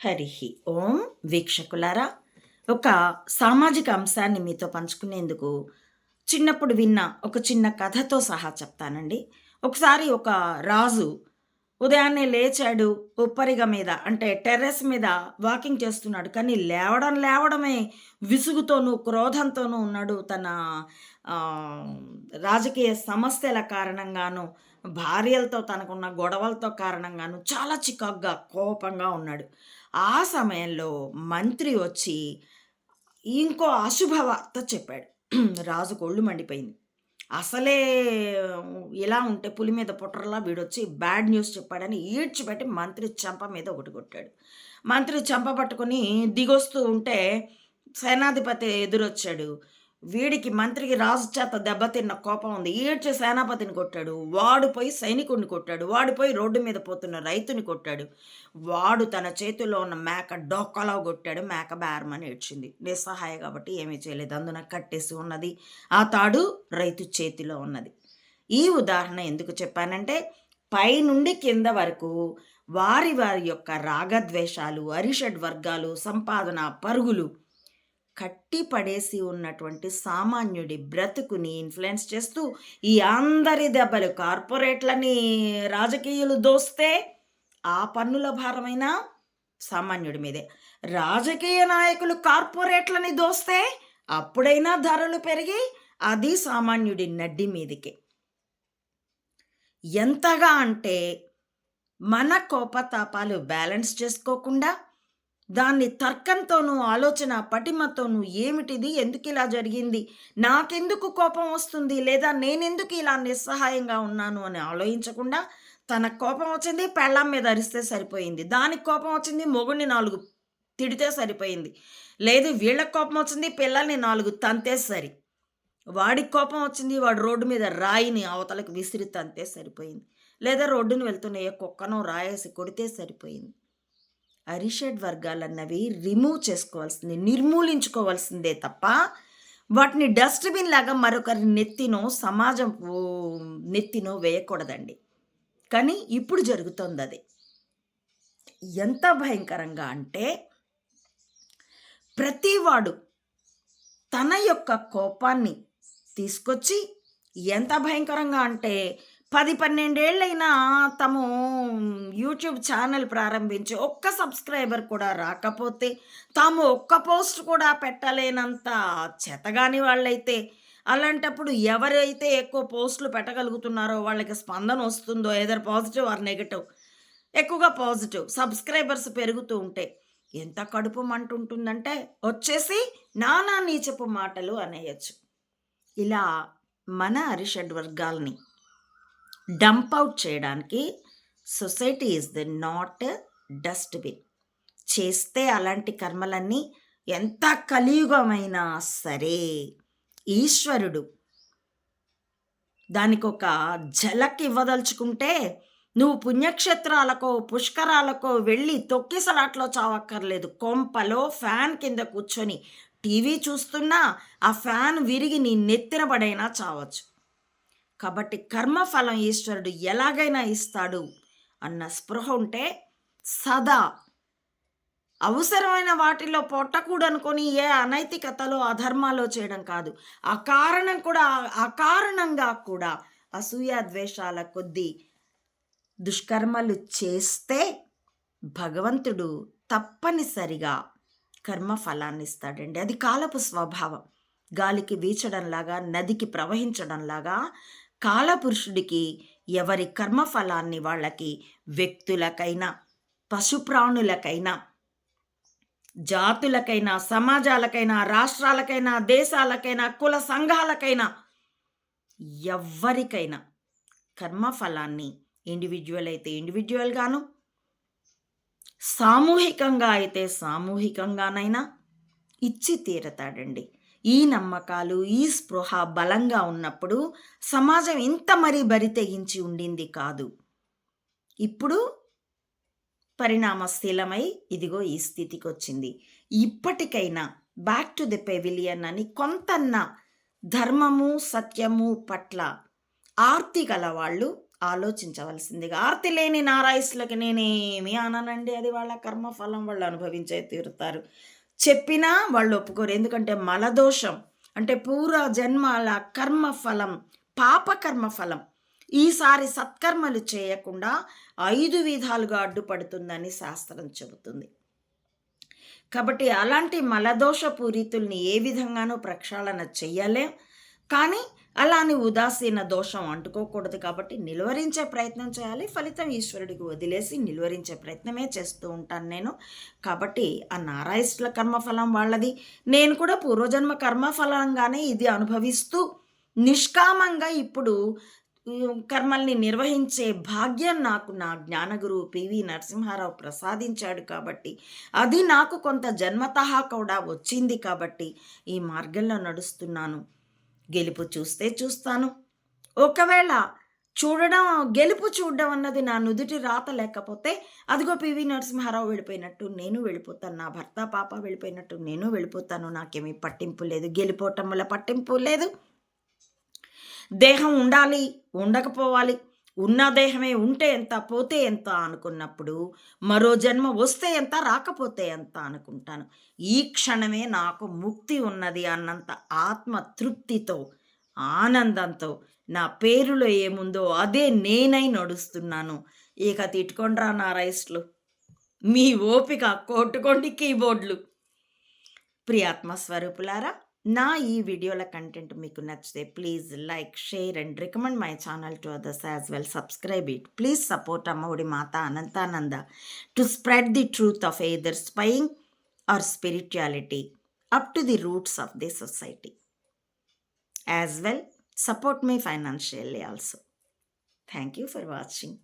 హరి ఓం వీక్షకులారా ఒక సామాజిక అంశాన్ని మీతో పంచుకునేందుకు చిన్నప్పుడు విన్న ఒక చిన్న కథతో సహా చెప్తానండి. ఒకసారి ఒక రాజు ఉదయాన్నే లేచాడు ఉప్పరిగ మీద అంటే టెర్రస్ మీద వాకింగ్ చేస్తున్నాడు. కానీ లేవడం లేవడమే విసుగుతోనూ క్రోధంతోనూ ఉన్నాడు తన రాజకీయ సమస్యల కారణంగాను భార్యలతో తనకున్న గొడవలతో కారణంగాను చాలా చికాగ్గా కోపంగా ఉన్నాడు. ఆ సమయంలో మంత్రి వచ్చి ఇంకో అశుభవార్త చెప్పాడు. రాజు కొళ్ళు మండిపోయింది. అసలే ఇలా ఉంటే పులి మీద పుట్టరలా వీడొచ్చి బ్యాడ్ న్యూస్ చెప్పాడని ఈడ్చిపెట్టి మంత్రి చంప మీద ఒకటి కొట్టాడు. మంత్రి చంప పట్టుకొని దిగొస్తూ ఉంటే సేనాధిపతి ఎదురొచ్చాడు. వీడికి మంత్రికి రాజు చేత దెబ్బతిన్న కోపం ఉంది. ఈడ్చి సేనాపతిని కొట్టాడు. వాడు పోయి సైనికుడిని కొట్టాడు. వాడు పోయి రోడ్డు మీద పోతున్న రైతుని కొట్టాడు. వాడు తన చేతిలో ఉన్న మేక డొక్కలో కొట్టాడు. మేక బేరమని ఏడ్చింది. నిస్సహాయ కాబట్టి ఏమీ చేయలేదు. అందున కట్టేసి ఉన్నది. ఆ తాడు రైతు చేతిలో ఉన్నది. ఈ ఉదాహరణ ఎందుకు చెప్పానంటే పైనుండి కింద వరకు వారి వారి యొక్క రాగద్వేషాలు అరిషడ్ వర్గాలు సంపాదన పరుగులు కట్టి పడేసి ఉన్నటువంటి సామాన్యుడి బ్రతుకుని ఇన్ఫ్లుయెన్స్ చేస్తూ ఈ అందరి దెబ్బలు కార్పొరేట్లని రాజకీయులు దోస్తే ఆ పన్నుల భారమైన సామాన్యుడి మీదే. రాజకీయ నాయకులు కార్పొరేట్లని దోస్తే అప్పుడైనా ధరలు పెరిగి అది సామాన్యుడి నడ్డి మీదికి. ఎంతగా అంటే మన కోపతాపాలు బ్యాలెన్స్ చేసుకోకుండా దాన్ని తర్కంతోనూ ఆలోచన పటిమతోనూ ఏమిటిది? ఎందుకు ఇలా జరిగింది? నాకెందుకు కోపం వస్తుంది? లేదా నేనెందుకు ఇలా నిస్సహాయంగా ఉన్నాను అని ఆలోచించకుండా తన కోపం వచ్చింది పెళ్ళాం మీద అరిస్తే సరిపోయింది. దానికి కోపం వచ్చింది మొగుడిని నాలుగు తిడితే సరిపోయింది. లేదు వీళ్ళకి కోపం వచ్చింది పిల్లల్ని నాలుగు తంతే సరి. వాడికి కోపం వచ్చింది వాడు రోడ్డు మీద రాయిని అవతలకి విసిరి తంతే సరిపోయింది. లేదా రోడ్డును వెళ్తున్న ఏ కుక్కనో రాయేసి కొడితే సరిపోయింది. అరిషడ్ వర్గాలన్నవి రిమూవ్ చేసుకోవాల్సింది నిర్మూలించుకోవాల్సిందే తప్ప వాటిని డస్ట్బిన్ లాగా మరొకరి నెత్తినో సమాజం ఓ, నెత్తినో వేయకూడదండి. కానీ ఇప్పుడు జరుగుతోంది అది ఎంత భయంకరంగా అంటే ప్రతివాడు తన యొక్క కోపాన్ని తీసుకొచ్చి ఎంత భయంకరంగా అంటే పది పన్నెండేళ్ళైనా తము యూట్యూబ్ ఛానల్ ప్రారంభించి ఒక్క సబ్స్క్రైబర్ కూడా రాకపోతే తాము ఒక్క పోస్ట్ కూడా పెట్టలేనంత చెతగాని వాళ్ళైతే అలాంటప్పుడు ఎవరైతే ఎక్కువ పోస్టులు పెట్టగలుగుతున్నారో వాళ్ళకి స్పందన వస్తుందో ఏదర్ పాజిటివ్ ఆర్ నెగటివ్ ఎక్కువగా పాజిటివ్ సబ్స్క్రైబర్స్ పెరుగుతూ ఉంటే ఎంత కడుపు మంట ఉంటుందంటే వచ్చేసి నానా నీచపు మాటలు అనేయచ్చు. ఇలా మన అరిషడ్ వర్గాల్ని డంప్ అవుట్ చేయడానికి society is the not dustbin. చేస్తే అలాంటి కర్మలన్నీ ఎంత కలియుగమైనా సరే ఈశ్వరుడు దానికి ఒక జలక్ ఇవ్వదలుచుకుంటే నువ్వు పుణ్యక్షేత్రాలకో పుష్కరాలకో వెళ్ళి తొక్కిసలాట్లో చావక్కర్లేదు. కొంపలో ఫ్యాన్ కింద కూర్చొని టీవీ చూస్తున్నా ఆ ఫ్యాన్ విరిగి నీ నెత్తిన పడైనా చావచ్చు. కాబట్టి కర్మఫలం ఈశ్వరుడు ఎలాగైనా ఇస్తాడు అన్న స్పృహ ఉంటే సదా అవసరమైన వాటిలో పొట్టకూడనుకొని ఏ అనైతికతలో అధర్మాలో చేయడం కాదు. ఆ కారణం కూడా అకారణంగా కూడా అసూయ ద్వేషాల కొద్దీ దుష్కర్మలు చేస్తే భగవంతుడు తప్పనిసరిగా కర్మ ఫలాన్ని ఇస్తాడండి. అది కాలపు స్వభావం. గాలికి వీచడంలాగా నదికి ప్రవహించడంలాగా కాలపురుషుడికి ఎవరి కర్మఫలాన్ని వాళ్ళకి వ్యక్తులకైనా పశుప్రాణులకైనా జాతులకైనా సమాజాలకైనా రాష్ట్రాలకైనా దేశాలకైనా కుల సంఘాలకైనా ఎవ్వరికైనా కర్మఫలాన్ని ఇండివిజువల్ అయితే ఇండివిజువల్గాను సామూహికంగా అయితే సామూహికంగానైనా ఇచ్చి తీరతాడండి. ఈ నమ్మకాలు ఈ స్పృహ బలంగా ఉన్నప్పుడు సమాజం ఇంత మరీ బరి తెగించి ఉండింది కాదు. ఇప్పుడు పరిణామశీలమై ఇదిగో ఈ స్థితికి వచ్చింది ఇప్పటికైనా బ్యాక్ టు ది పెవిలియన్ అని కొంతన్న ధర్మము సత్యము పట్ల ఆర్తి గల వాళ్ళు ఆలోచించవలసిందిగా ఆర్తి లేని నారాయసులకి నేనేమి అననండి అది వాళ్ళ కర్మఫలం వాళ్ళు అనుభవించే తీరుతారు. చెప్పినా వాళ్ళు ఒప్పుకోరు. ఎందుకంటే మలదోషం అంటే పూర్వ జన్మల కర్మఫలం పాపకర్మ ఫలం ఈసారి సత్కర్మలు చేయకుండా ఐదు విధాలుగా అడ్డుపడుతుందని శాస్త్రం చెబుతుంది. కాబట్టి అలాంటి మలదోష పూరితుల్ని ఏ విధంగానూ ప్రక్షాళన చెయ్యలేం. కానీ అలాని ఉదాసీన దోషం అంటుకోకూడదు కాబట్టి నిలువరించే ప్రయత్నం చేయాలి. ఫలితం ఈశ్వరుడికి వదిలేసి నిలువరించే ప్రయత్నమే చేస్తూ ఉంటాను నేను. కాబట్టి ఆ నారాయణుల కర్మఫలం వాళ్ళది. నేను కూడా పూర్వజన్మ కర్మఫలంగానే ఇది అనుభవిస్తూ నిష్కామంగా ఇప్పుడు కర్మల్ని నిర్వహించే భాగ్యం నాకు నా జ్ఞానగురువు పివి నరసింహారావు ప్రసాదించాడు కాబట్టి అది నాకు కొంత జన్మతహా కూడా వచ్చింది కాబట్టి ఈ మార్గంలో నడుస్తున్నాను. గెలుపు చూస్తే చూస్తాను. ఒకవేళ చూడడం గెలుపు చూడడం అన్నది నా నుదుటి రాత లేకపోతే అదిగో పివి నరసింహారావు వెళ్ళిపోయినట్టు నేను వెళ్ళిపోతాను. నా భర్త పాప వెళ్ళిపోయినట్టు నేను వెళ్ళిపోతాను. నాకేమీ పట్టింపు లేదు. గెలిపోవటం వల్ల పట్టింపు లేదు. దేహం ఉండాలి ఉండకపోవాలి. ఉన్న దేహమే ఉంటే ఎంత పోతే ఎంత అనుకున్నప్పుడు మరో జన్మ వస్తే ఎంత రాకపోతే ఎంత అనుకుంటాను. ఈ క్షణమే నాకు ముక్తి ఉన్నది అన్నంత ఆత్మ తృప్తితో ఆనందంతో నా పేరులో ఏముందో అదే నేనై నడుస్తున్నాను. ఇక తిట్టుకోండిరా నా రైస్లు మీ ఓపిక కొట్టుకోండి కీబోర్డ్లు. ప్రియాత్మ స్వరూపులారా నా ఈ వీడియోల కంటెంట్ మీకు నచ్చితే please like share and recommend my channel to others as well. Subscribe it. Please support Ammaodi Mata Anantananda to spread the truth of either spying or spirituality up to the roots of the society. As well support me financially also. Thank you for watching.